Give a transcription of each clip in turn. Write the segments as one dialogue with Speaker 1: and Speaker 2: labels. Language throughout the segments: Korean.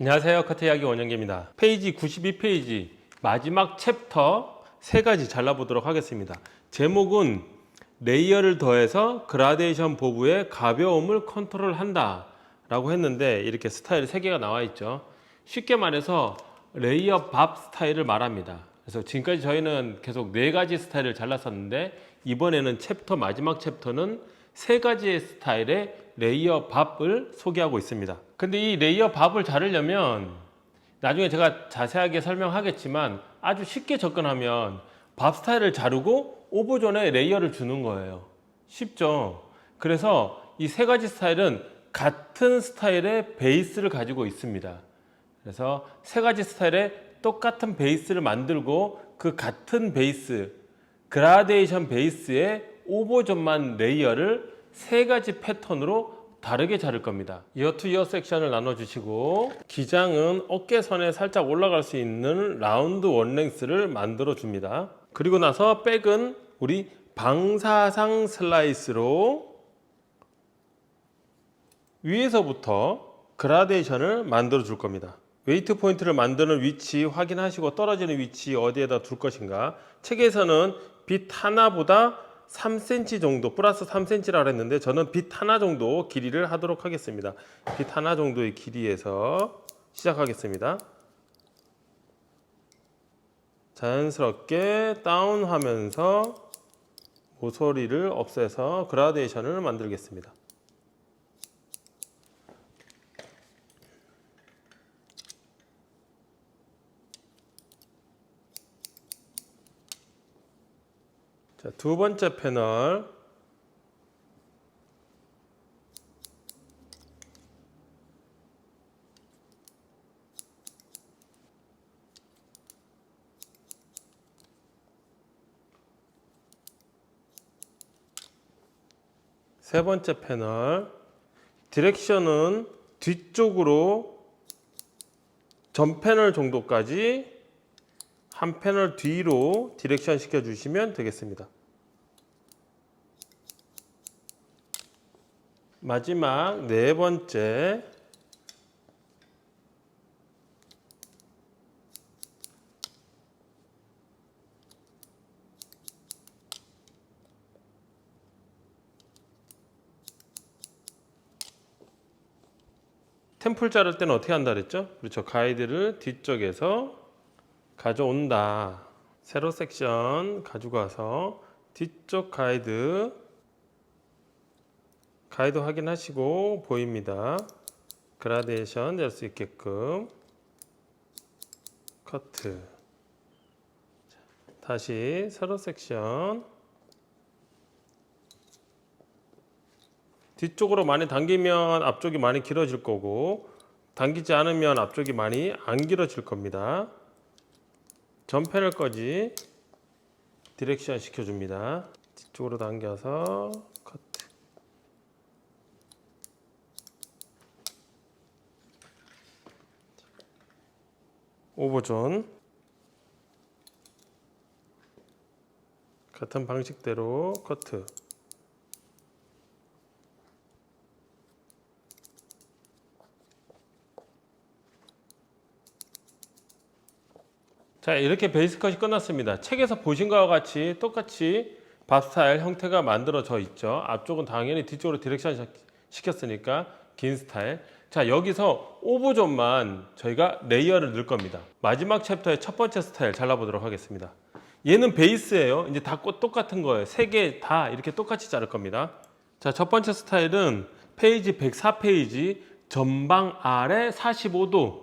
Speaker 1: 안녕하세요. 커트 이야기 원영기입니다. 페이지 92페이지 마지막 챕터 세 가지 잘라보도록 하겠습니다. 제목은 레이어를 더해서 그라데이션 보부의 가벼움을 컨트롤한다 라고 했는데 이렇게 스타일 세 개가 나와 있죠. 쉽게 말해서 레이어 밥 스타일을 말합니다. 그래서 지금까지 저희는 계속 네 가지 스타일을 잘랐었는데 이번에는 챕터 마지막 챕터는 세 가지의 스타일의 레이어 밥을 소개하고 있습니다. 근데 이 레이어 밥을 자르려면 나중에 제가 자세하게 설명하겠지만 아주 쉽게 접근하면 밥 스타일을 자르고 오버존에 레이어를 주는 거예요. 쉽죠? 그래서 이 세 가지 스타일은 같은 스타일의 베이스를 가지고 있습니다. 그래서 세 가지 스타일의 똑같은 베이스를 만들고 그 같은 베이스, 그라데이션 베이스에 오버존만 레이어를 세 가지 패턴으로 다르게 자를 겁니다. 이어 투 이어 섹션을 나눠주시고 기장은 어깨선에 살짝 올라갈 수 있는 라운드 원랭스를 만들어 줍니다. 그리고 나서 백은 우리 방사상 슬라이스로 위에서부터 그라데이션을 만들어 줄 겁니다. 웨이트 포인트를 만드는 위치 확인하시고 떨어지는 위치 어디에다 둘 것인가. 책에서는 빛 하나보다 3cm 정도 플러스 3cm라고 했는데 저는 빛 하나 정도 길이를 하도록 하겠습니다. 빛 하나 정도의 길이에서 시작하겠습니다. 자연스럽게 다운하면서 모서리를 없애서 그라데이션을 만들겠습니다. 두 번째 패널 세 번째 패널 디렉션은 뒤쪽으로 전 패널 정도까지 한 패널 뒤로 디렉션 시켜 주시면 되겠습니다. 마지막 네 번째 템플 자를 때는 어떻게 한다 그랬죠? 그렇죠. 가이드를 뒤쪽에서 가져온다. 세로 섹션 가지고 와서 뒤쪽 가이드 가이드 확인하시고 보입니다. 그라데이션 될 수 있게끔 커트 자, 다시 세로 섹션 뒤쪽으로 많이 당기면 앞쪽이 많이 길어질 거고 당기지 않으면 앞쪽이 많이 안 길어질 겁니다. 전 패널까지 디렉션 시켜줍니다. 뒤쪽으로 당겨서 오버존. 같은 방식대로 커트. 자 이렇게 베이스 컷이 끝났습니다. 책에서 보신 것과 같이 똑같이 밥스타일 형태가 만들어져 있죠. 앞쪽은 당연히 뒤쪽으로 디렉션 시켰으니까 긴 스타일. 자 여기서 오버존만 저희가 레이어를 넣을 겁니다. 마지막 챕터의 첫 번째 스타일 잘라보도록 하겠습니다. 얘는 베이스예요. 이제 다 꽃- 똑같은 거예요. 세 개 다 이렇게 똑같이 자를 겁니다. 자 첫 번째 스타일은 페이지 104페이지 전방 아래 45도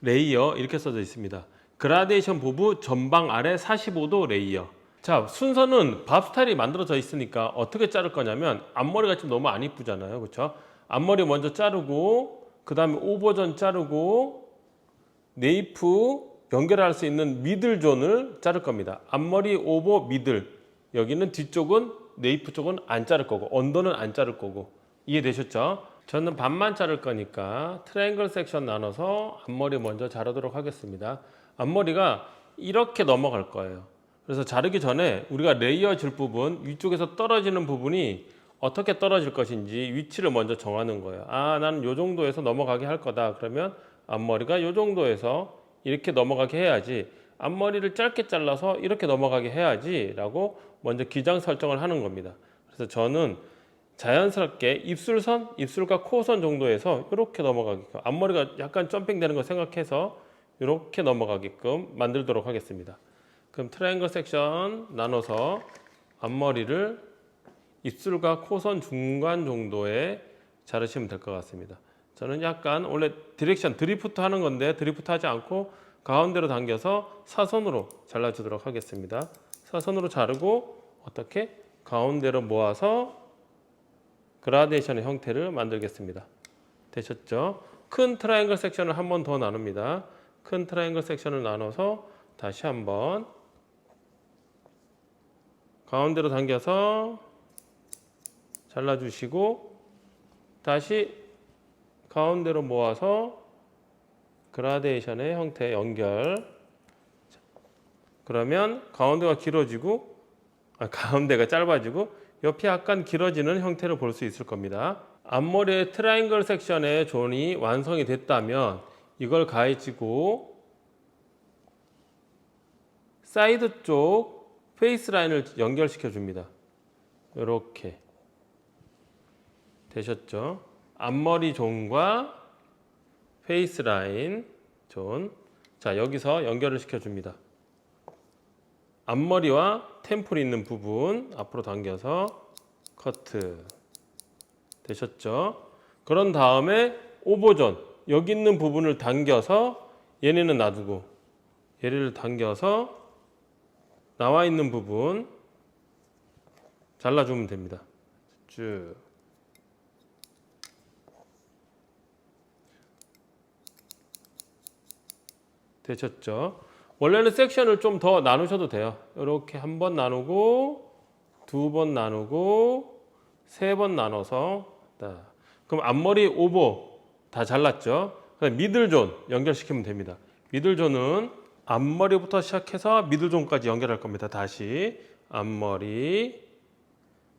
Speaker 1: 레이어 이렇게 써져 있습니다. 그라데이션 부부 전방 아래 45도 레이어. 자, 순서는 밥 스타일이 만들어져 있으니까 어떻게 자를 거냐면 앞머리가 좀 너무 안 이쁘잖아요. 그렇죠? 앞머리 먼저 자르고 그 다음에 오버전 자르고 네이프 연결할 수 있는 미들 존을 자를 겁니다. 앞머리 오버 미들. 여기는 뒤쪽은 네이프 쪽은 안 자를 거고 언더는 안 자를 거고 이해되셨죠? 저는 반만 자를 거니까 트라이앵글 섹션 나눠서 앞머리 먼저 자르도록 하겠습니다. 앞머리가 이렇게 넘어갈 거예요. 그래서 자르기 전에 우리가 레이어 줄 부분 위쪽에서 떨어지는 부분이 어떻게 떨어질 것인지 위치를 먼저 정하는 거예요. 아, 나는 요 정도에서 넘어가게 할 거다. 그러면 앞머리가 이 정도에서 이렇게 넘어가게 해야지 앞머리를 짧게 잘라서 이렇게 넘어가게 해야지라고 먼저 기장 설정을 하는 겁니다. 그래서 저는 자연스럽게 입술선, 입술과 코선 정도에서 이렇게 넘어가게끔 앞머리가 약간 점핑되는 거 생각해서 이렇게 넘어가게끔 만들도록 하겠습니다. 그럼 트라이앵글 섹션 나눠서 앞머리를 입술과 코선 중간 정도에 자르시면 될 것 같습니다. 저는 약간 원래 디렉션 드리프트 하는 건데 드리프트 하지 않고 가운데로 당겨서 사선으로 잘라주도록 하겠습니다. 사선으로 자르고 어떻게 가운데로 모아서 그라데이션의 형태를 만들겠습니다. 되셨죠? 큰 트라이앵글 섹션을 한 번 더 나눕니다. 큰 트라이앵글 섹션을 나눠서 다시 한번 가운데로 당겨서 잘라주시고 다시 가운데로 모아서 그라데이션의 형태 연결 자, 그러면 가운데가 길어지고 아, 가운데가 짧아지고 옆이 약간 길어지는 형태를 볼 수 있을 겁니다. 앞머리의 트라이앵글 섹션의 존이 완성이 됐다면 이걸 가해지고 사이드 쪽 페이스 라인을 연결시켜 줍니다. 이렇게 되셨죠? 앞머리 존과 페이스 라인 존. 자, 여기서 연결을 시켜 줍니다. 앞머리와 템플 있는 부분 앞으로 당겨서 커트 되셨죠? 그런 다음에 오버존 여기 있는 부분을 당겨서 얘네는 놔두고 얘를 당겨서 나와 있는 부분 잘라주면 됩니다. 쭉 되셨죠? 원래는 섹션을 좀 더 나누셔도 돼요. 이렇게 한 번 나누고 두 번 나누고 세 번 나눠서 자, 그럼 앞머리 오버 다 잘랐죠? 미들존 연결시키면 됩니다. 미들존은 앞머리부터 시작해서 미들존까지 연결할 겁니다. 다시 앞머리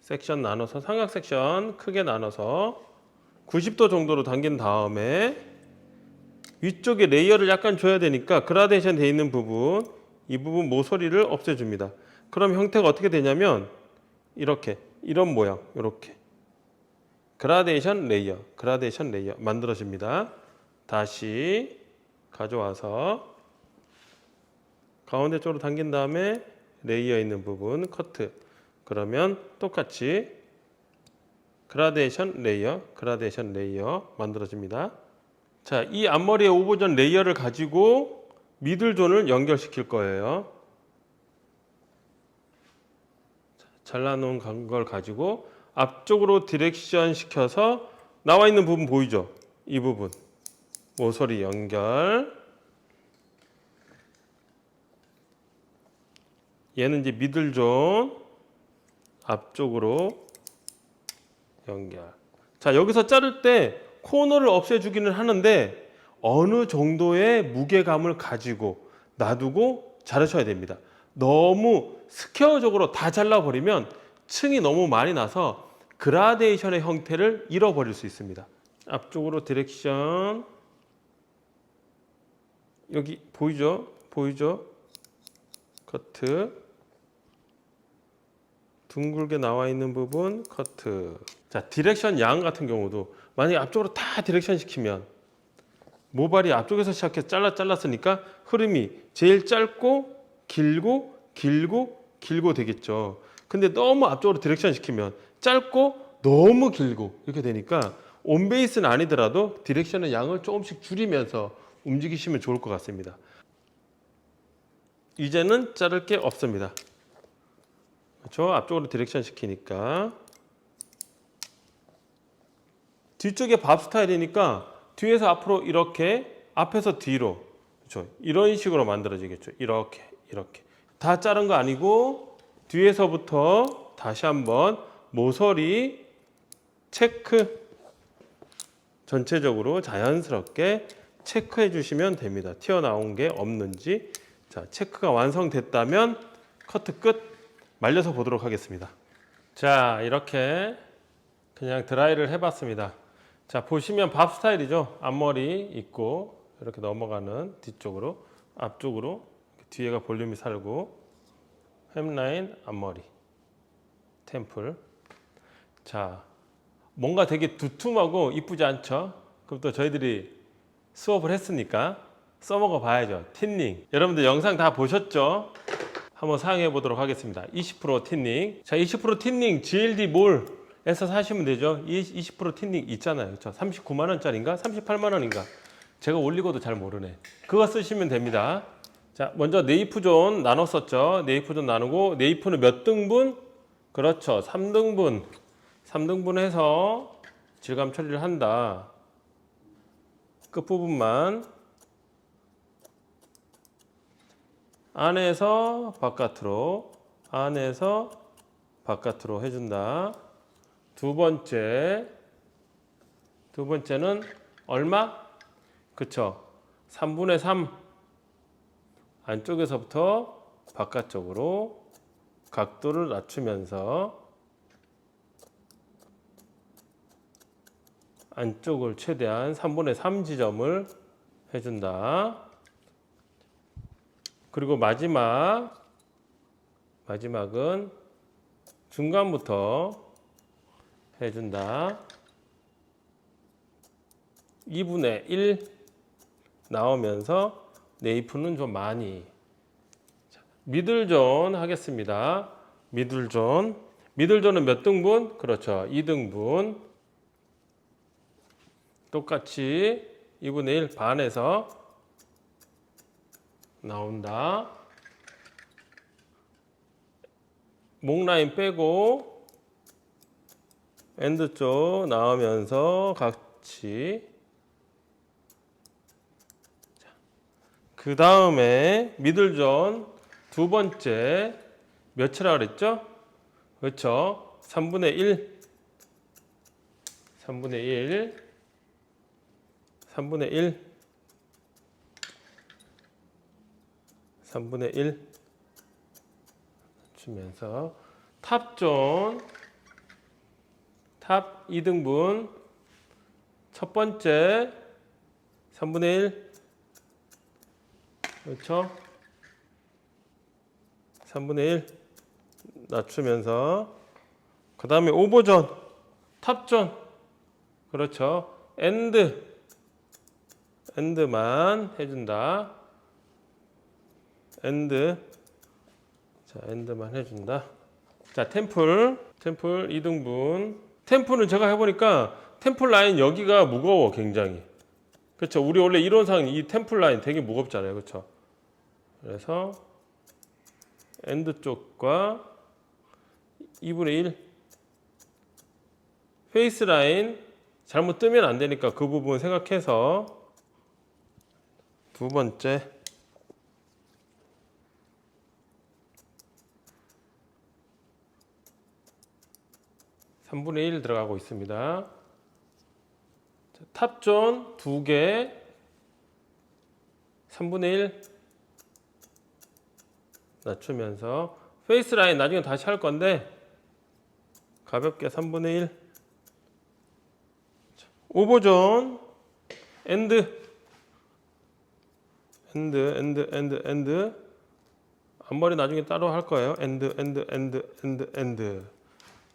Speaker 1: 섹션 나눠서 삼각 섹션 크게 나눠서 90도 정도로 당긴 다음에 위쪽에 레이어를 약간 줘야 되니까 그라데이션 돼 있는 부분 이 부분 모서리를 없애줍니다. 그럼 형태가 어떻게 되냐면 이렇게 이런 모양 이렇게 그라데이션 레이어 그라데이션 레이어 만들어집니다. 다시 가져와서 가운데 쪽으로 당긴 다음에 레이어 있는 부분 커트 그러면 똑같이 그라데이션 레이어 그라데이션 레이어 만들어집니다. 자, 이 앞머리의 오버전 레이어를 가지고 미들존을 연결시킬 거예요. 자, 잘라놓은 걸 가지고 앞쪽으로 디렉션 시켜서 나와 있는 부분 보이죠? 이 부분 모서리 연결. 얘는 이제 미들존 앞쪽으로 연결. 자, 여기서 자를 때 코너를 없애주기는 하는데 어느 정도의 무게감을 가지고 놔두고 자르셔야 됩니다. 너무 스퀘어적으로 다 잘라버리면 층이 너무 많이 나서 그라데이션의 형태를 잃어버릴 수 있습니다. 앞쪽으로 디렉션 여기 보이죠? 보이죠? 커트 둥글게 나와 있는 부분 커트 자 디렉션 양 같은 경우도 만약에 앞쪽으로 다 디렉션 시키면 모발이 앞쪽에서 시작해서 잘라 잘랐으니까 흐름이 제일 짧고 길고 길고 길고 되겠죠. 근데 너무 앞쪽으로 디렉션 시키면 짧고 너무 길고 이렇게 되니까 온베이스는 아니더라도 디렉션의 양을 조금씩 줄이면서 움직이시면 좋을 것 같습니다. 이제는 자를 게 없습니다. 그렇죠? 앞쪽으로 디렉션 시키니까 뒤쪽에 밥 스타일이니까 뒤에서 앞으로 이렇게 앞에서 뒤로 그렇죠? 이런 식으로 만들어지겠죠. 이렇게 이렇게 다 자른 거 아니고 뒤에서부터 다시 한번 모서리 체크 전체적으로 자연스럽게 체크해 주시면 됩니다. 튀어나온 게 없는지 자 체크가 완성됐다면 커트 끝 말려서 보도록 하겠습니다. 자 이렇게 그냥 드라이를 해봤습니다. 자 보시면 밥 스타일이죠. 앞머리 있고 이렇게 넘어가는 뒤쪽으로 앞쪽으로 뒤에가 볼륨이 살고 햄라인 앞머리 템플 자 뭔가 되게 두툼하고 이쁘지 않죠? 그럼 또 저희들이 수업을 했으니까 써먹어 봐야죠 틴닝 여러분들 영상 다 보셨죠? 한번 사용해 보도록 하겠습니다 20% 틴닝 자20% 틴닝 GLD 몰 에서 사시면 되죠. 이20% 틴닝 있잖아요. 그렇죠? 39만 원짜리인가? 38만 원인가? 제가 올리고도 잘 모르네. 그거 쓰시면 됩니다. 자 먼저 네이프존 나눴었죠. 네이프존 나누고 네이프는 몇 등분? 그렇죠. 3등분. 3등분 해서 질감 처리를 한다. 끝부분만. 안에서 바깥으로 안에서 바깥으로 해준다 두 번째 두 번째는 얼마? 그쵸 3분의 3 안쪽에서부터 바깥쪽으로 각도를 낮추면서 안쪽을 최대한 3분의 3 지점을 해준다. 그리고 마지막 마지막은 중간부터 해준다. 2분의 1 나오면서 네이프는 좀 많이 자, 미들존 하겠습니다. 미들존 미들존은 몇 등분? 그렇죠. 2등분 똑같이 2분의 1 반에서 나온다. 목 라인 빼고 엔드 쪽 나오면서 같이. 그 다음에 미들존 두 번째 몇이라 그랬죠? 그렇죠. 3분의 1 3분의 1 3분의 1 3분의 1 주면서 탑존 탑 2등분. 첫 번째 3분의 1 그렇죠? 3분의 1 낮추면서. 그 다음에 오버존 탑존 그렇죠? 엔드. 엔드만 해준다. 엔드. 자 엔드만 해준다. 자 템플. 템플 2등분 템플은 제가 해보니까 템플 라인 여기가 무거워 굉장히. 그렇죠 우리 원래 이론상 이 템플 라인 되게 무겁잖아요. 그렇죠 그래서 엔드 쪽과 2분의 1 페이스 라인 잘못 뜨면 안 되니까 그 부분 생각해서 두 번째 삼분의 1 들어가고 있습니다. 자, 탑존 두 개, 3분의 1 낮추면서 페이스 라인 나중에 다시 할 건데 가볍게 3분의 1 오버존 엔드 엔드 엔드 엔드 엔드. 앞머리 나중에 따로 할 거예요. 엔드 엔드 엔드 엔드 엔드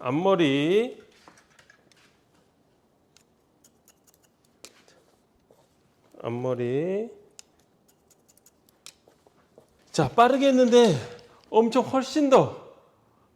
Speaker 1: 앞머리. 앞머리. 자 빠르게 했는데 엄청 훨씬 더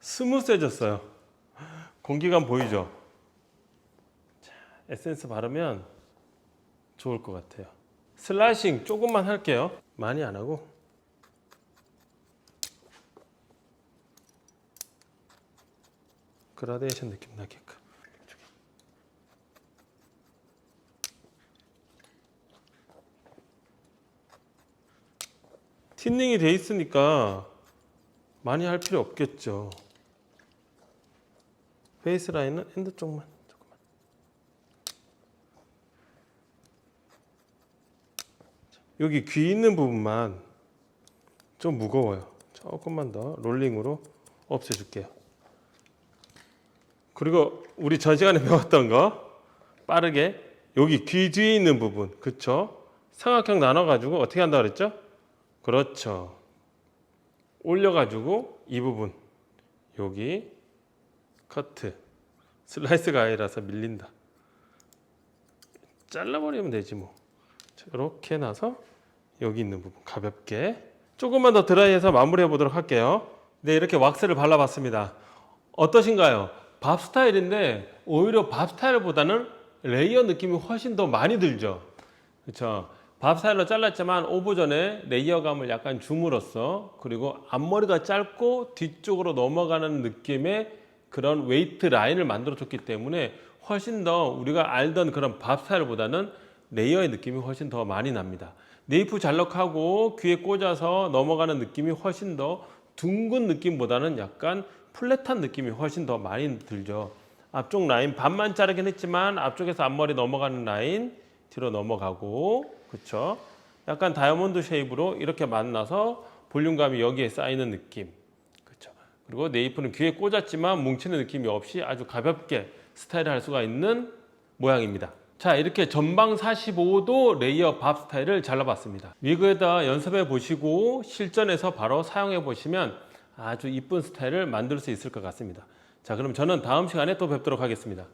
Speaker 1: 스무스해졌어요. 공기감 보이죠? 자, 에센스 바르면 좋을 것 같아요. 슬라이싱 조금만 할게요. 많이 안 하고 그라데이션 느낌 나게끔 틴닝이 돼 있으니까 많이 할 필요 없겠죠. 페이스 라인은 핸드 쪽만 조금만. 여기 귀 있는 부분만 좀 무거워요. 조금만 더 롤링으로 없애줄게요. 그리고 우리 전 시간에 배웠던 거 빠르게 여기 귀 뒤에 있는 부분 그쵸? 삼각형 나눠가지고 어떻게 한다 그랬죠? 그렇죠. 올려가지고 이 부분 여기 커트 슬라이스가 아니라서 밀린다. 잘라버리면 되지 뭐. 자, 이렇게 나서 여기 있는 부분 가볍게 조금만 더 드라이해서 마무리해 보도록 할게요. 네 이렇게 왁스를 발라봤습니다. 어떠신가요? 밥 스타일인데 오히려 밥 스타일보다는 레이어 느낌이 훨씬 더 많이 들죠. 그렇죠. 밥 스타일로 잘랐지만 오버전에 레이어감을 약간 줌으로써 그리고 앞머리가 짧고 뒤쪽으로 넘어가는 느낌의 그런 웨이트 라인을 만들어 줬기 때문에 훨씬 더 우리가 알던 그런 밥 스타일보다는 레이어의 느낌이 훨씬 더 많이 납니다. 네이프 잘록하고 귀에 꽂아서 넘어가는 느낌이 훨씬 더 둥근 느낌보다는 약간 플랫한 느낌이 훨씬 더 많이 들죠. 앞쪽 라인 반만 자르긴 했지만 앞쪽에서 앞머리 넘어가는 라인 뒤로 넘어가고 그렇죠. 약간 다이아몬드 쉐입으로 이렇게 만나서 볼륨감이 여기에 쌓이는 느낌. 그리고 네이프는 귀에 꽂았지만 뭉치는 느낌이 없이 아주 가볍게 스타일을 할 수가 있는 모양입니다. 자 이렇게 전방 45도 레이어 밥 스타일을 잘라봤습니다. 위그에다 연습해 보시고 실전에서 바로 사용해 보시면 아주 이쁜 스타일을 만들 수 있을 것 같습니다. 자 그럼 저는 다음 시간에 또 뵙도록 하겠습니다.